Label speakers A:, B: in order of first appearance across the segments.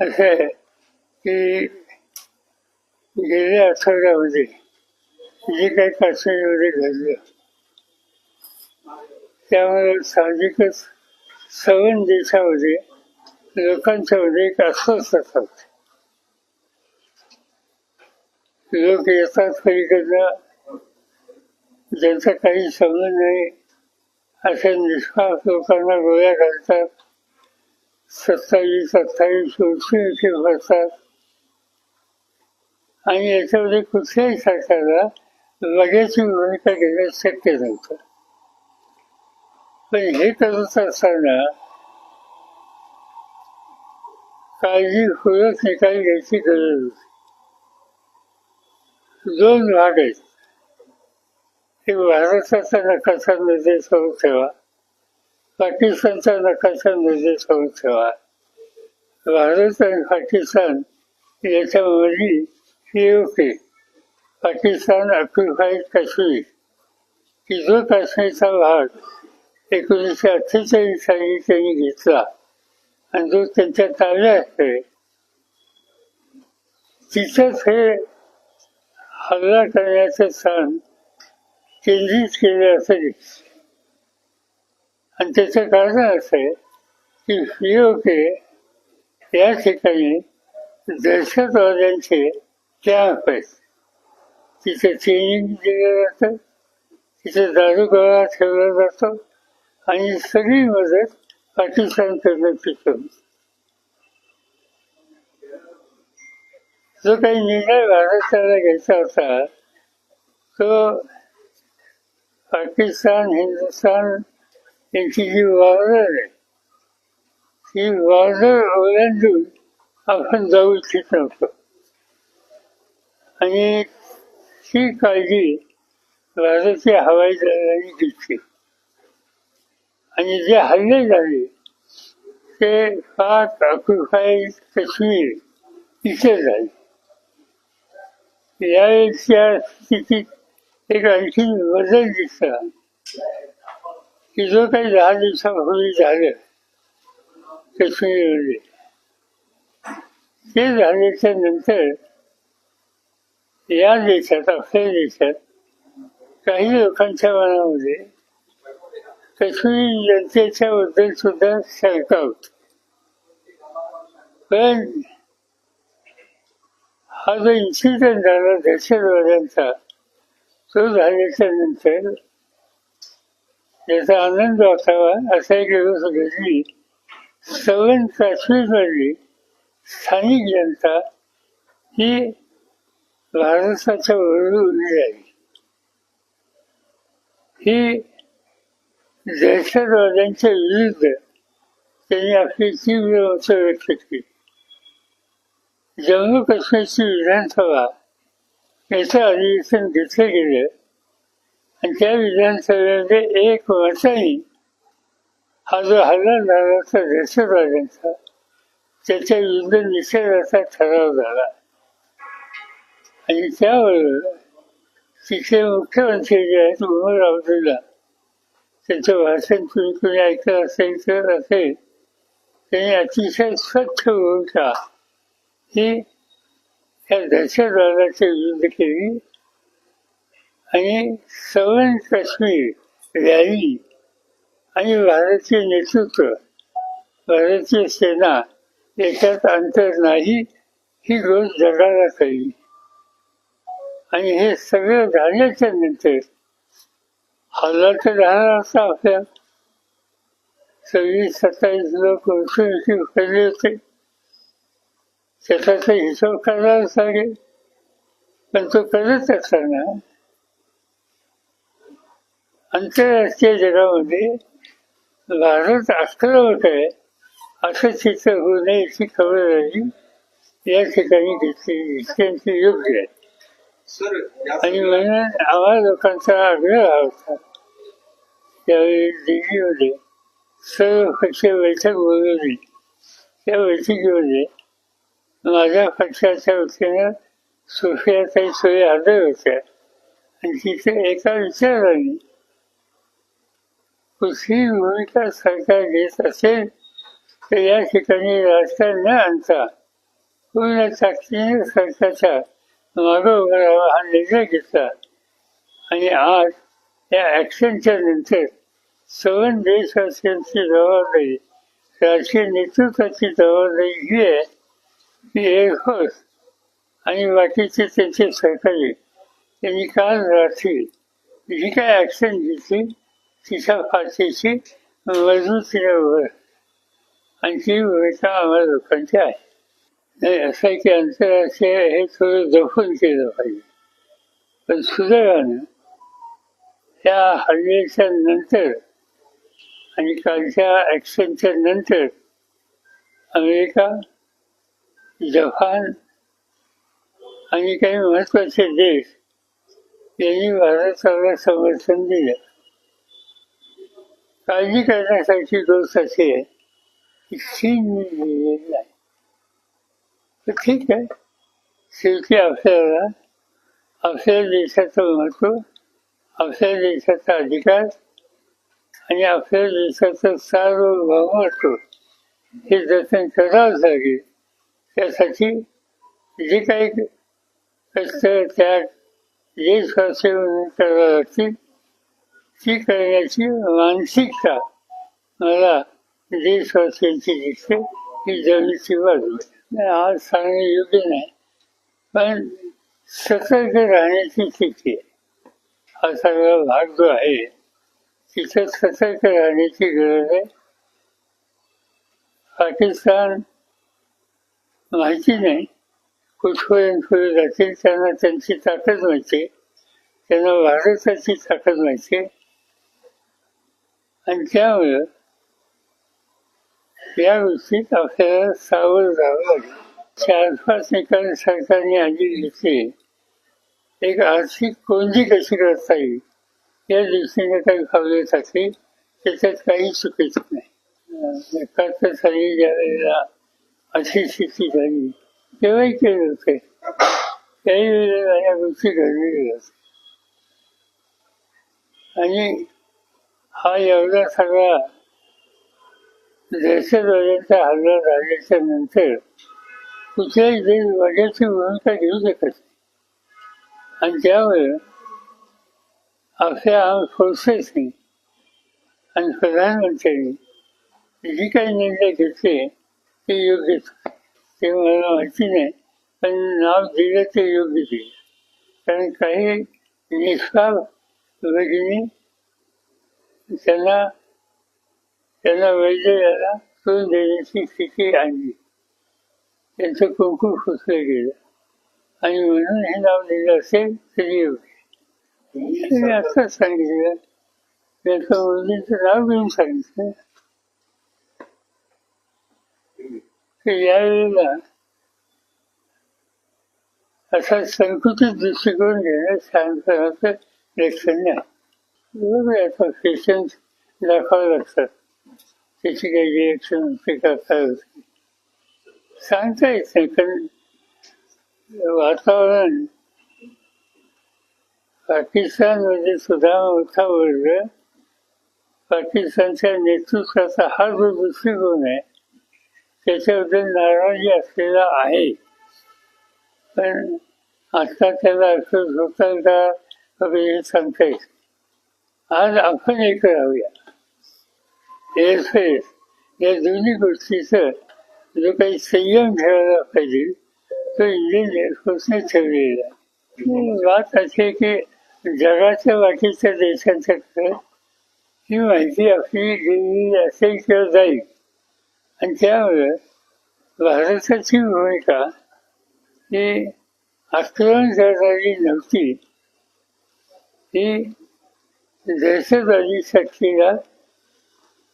A: असं आहे की गेल्या आठवड्यामध्ये जे काही काश्मीरमध्ये घडलं त्यामुळे साहजिकच सवन देशामध्ये लोकांच्या मध्ये एक अस्वस्थ लोक येतात पलीकडनं ज्यांचा काही संबंध नाही अशा निष्पाप लोकांना गोळ्या घालतात. सत्तावीस अठ्ठावीस वर्षी भरतात आणि याच्यामध्ये कुठल्याही सरकारला लगेच भूमिका घेणं शक्य नव्हतं. पण हे करत असताना काळजी निकाल घ्यायची गरज होती. दोन भाग आहेत. एक भारताचा नकाशा निर्देश होऊन ठेवा. पाकिस्तानचा नकाशा निर्देश होऊन ठेवा. भारत आणि पाकिस्तान याच्यामध्ये हे होते पाकिस्तान ऑक्युपाईड काश्मीर. की जो काश्मीरचा भाग एकोणीसशे अठ्ठेचाळीस साली त्यांनी घेतला. आणि जो त्यांच्या ताब्यात आहे तिथंच हे हल्ला करण्याचं स्थान केंद्रित केले असं दिसतं आणि त्याचं कारण असं आहे की पीओके या ठिकाणी दहशतवाद्यांचे कॅम्प आहेत तिथे ट्रेनिंग दिलं जातं तिथे दारू गोळा ठेवला जातो आणि सगळी मदत पाकिस्तानकडनं पिकवून जो काही निर्णय भारताला घ्यायचा होता तो पाकिस्तान हिंदुस्तान त्यांची जी बॉर्डर आहे ती बॉर्डर ओलांडून आपण जाऊ इच्छित नव्हतो आणि ती काळजी भारतीय हवाई दलाने घेतली. आणि जे हल्ले झाले ते पाक ऑक्युपाईड कश्मीर इथे झाले. यावेळेच्या स्थितीत एक आणखी बदल दिसला की जो काही दहा दिवसापूर्वी झालं काश्मीरमध्ये ते झाल्याच्यानंतर या देशात आपल्या देशात काही लोकांच्या मनामध्ये काश्मीर जनतेच्या बद्दल सुद्धा शंका होती पण हा जो इन्सिडेंट झाला दहशतवाद्यांचा तो झाल्याच्यानंतर याचा आनंद वाटावा असा एक दिवस घडली. सवन काश्मीरमधली स्थानिक जनता ही भारताच्या बरोबर उभी राहिली. ही दहशतवाद्यांच्या विरुद्ध त्यांनी आपली तीव्र व्यक्त केली. जम्मू काश्मीरची विधानसभा याचं अधिवेशन घेतलं गेलं. आणि त्या विधानसभेचे एक मताने हा जो हल्ला झाला होता दहशतवाद्यांचा त्याच्या विरुद्ध निषेधाचा ठराव झाला. आणि त्याबरोबर तिथे मुख्यमंत्री जे आहेत उमर अब्दुल्ला त्यांचं भाषण तुम्ही कोणी ऐकलं असेल तर असेल. त्यांनी अतिशय स्वच्छ भूमिका ही त्या दहशतवादाच्या विरुद्ध केली. आणि सवन काश्मीर रॅली आणि भारतीय नेतृत्व भारतीय सेना याच्यात अंतर नाही ही गोष्ट जगाला कळली. आणि हे सगळं झाल्याच्यानंतर हल्ला तर झाला असता आपल्या. सव्वीस सत्तावीस लोक मृत्यूमुखी पडले होते. त्याचा तर हिशोब करायला लागेल. पण तो करत असताना आंतरराष्ट्रीय जगामध्ये भारत आक्रमक आहे असं चित्र होऊ नये याची खबरदारी या ठिकाणी घेतली त्यांची योग्य आहे. आणि म्हणून आम्हा लोकांचा आग्रह होता. त्यावेळी दिल्लीमध्ये सर्व पक्षीय बैठक बोलवली. त्या बैठकीमध्ये माझ्या पक्षाच्या वतीनं सुफियाताई सोयी हजर होत्या. आणि तिथे एका विचाराने कुठलीही भूमिका सरकार घेत असेल तर या ठिकाणी राजकारण न आणता पूर्ण ताकदीने सरकारच्या मागं उभं हा निर्णय घेतला. आणि आज या ॲक्शनच्या नंतर सवन देशवासियांची जबाबदारी राजकीय नेतृत्वाची जबाबदारी ही आहे. की एअरफोर्स आणि बाकीचे त्यांचे सहकारी त्यांनी काल रात्री जी काय ॲक्शन घेतली? तिच्या फाशीची मजबूतीने उभं आणि ती भूमिका आम्हाला लोकांची आहे. नाही असं आहे की आंतरराष्ट्रीय हे थोडं जपून केलं पाहिजे. पण सुदैवानं त्या हल्ल्याच्या नंतर आणि कालच्या ॲक्शनच्या नंतर अमेरिका जपान आणि काही महत्त्वाचे देश यांनी भारताला समर्थन दिलं. काळजी करण्यासाठी गोष्ट अशी आहे की चीन तर ठीक आहे. शेवटी आपल्याला आपल्या देशाचं महत्त्व आपल्या देशाचा अधिकार आणि आपल्या देशाचं सार्वभौमत्व हे जतन करावंच लागेल. त्यासाठी जे काही कष्ट त्याग देशवासी म्हणून करावं लागतील ती करण्याची मानसिकता मला देशवासियांची दिसते ही जमीची बाजू आज सांगणे योग्य नाही पण सतर्क राहण्याची स्थिती आहे हा सगळा भाग जो आहे तिथं सतर्क राहण्याची गरज आहे पाकिस्तान माहिती नाही कुठपर्यंत पुढे जातील त्यांना त्यांची ताकद माहिती त्यांना भारताची ताकद माहिती आणि त्यामुळं या गोष्टीत आपल्याला सावध जावं लागेल चार पाच निकाल सरकारने आधी घेतली एक आर्थिक कोंडी कशी करता येईल या दृष्टीने काही पावले टाकली त्याच्यात काही चुकीचं नाही. एकाहत्तर साली ज्यावेळेला अशी स्थिती झाली तेव्हाही केलं होते त्याही वेळेला या गोष्टी घडलेल्या आणि हा एवढा सगळा दहशतवाद्यांचा हल्ला झाल्याच्यानंतर कुठल्याही देश वाड्याची भूमिका घेऊ शकत आणि त्यामुळे आपल्या आम फोर्सेसनी आणि प्रधानमंत्र्यांनी जी काही निर्णय घेतले ते योग्य ते मला माहिती नाही पण नाव दिलं ते योग्य दिलं कारण काही निष्पाप वगैरे त्यांना त्यांना वैद्यला तोंड देण्याची स्थिती आणली. त्यांचं कुंकू फुसलं गेलं. आणि म्हणून हे नाव दिलं असेल तरी योग्य असंच सांगितलं. त्याचं मुलीचं नाव घेऊन सांगितलं. की यावेळेला असा संकुचित दृष्टिकोन घेणं शांतपणाचं लक्षण नाही बरोबर आहे आता लागतात त्याची काही रिएक्शन होते का सांगता येत नाही कारण वातावरण पाकिस्तानमध्ये सुद्धा मोठा वर्ग पाकिस्तानच्या नेतृत्वाचा हा जो दृष्टिकोन आहे त्याच्याबद्दल नाराजी असलेला आहे पण आता त्याला असं होतं का हे सांगता येत आज आपण एक राहूया एअरफेअर या दोन्ही गोष्टीचं जो काही संयम ठेवायला पाहिजे तो इंडियन एअरफोर्सने ठेवलेला बात अशी आहे की जगाच्या बाकीच्या देशांच्याकडे ही माहिती आपली दिली असेल किंवा जाईल आणि त्यामुळे भारताची भूमिका ही आक्रमण करणारी नव्हती. ही दहशतवादी शक्तीला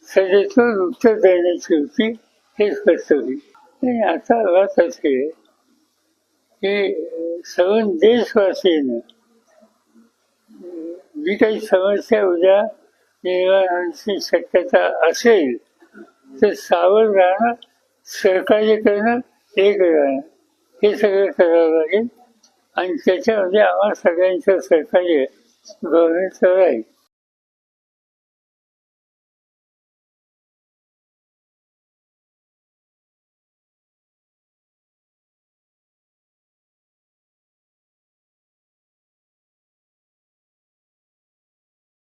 A: सडेतोड उत्तर देण्याची होती हे स्पष्ट होईल आणि आता अर्थ असे आहे की सवन देशवासीनं जी काही समस्या उद्या निर्माणची शक्यता असेल तर सावध राहणं सहकार्य करणं एक राहणं हे। सगळं करावं लागेल आणि त्याच्यामध्ये आम्हा सगळ्यांचं सहकार्य गव्हर्नमेंटचं राहील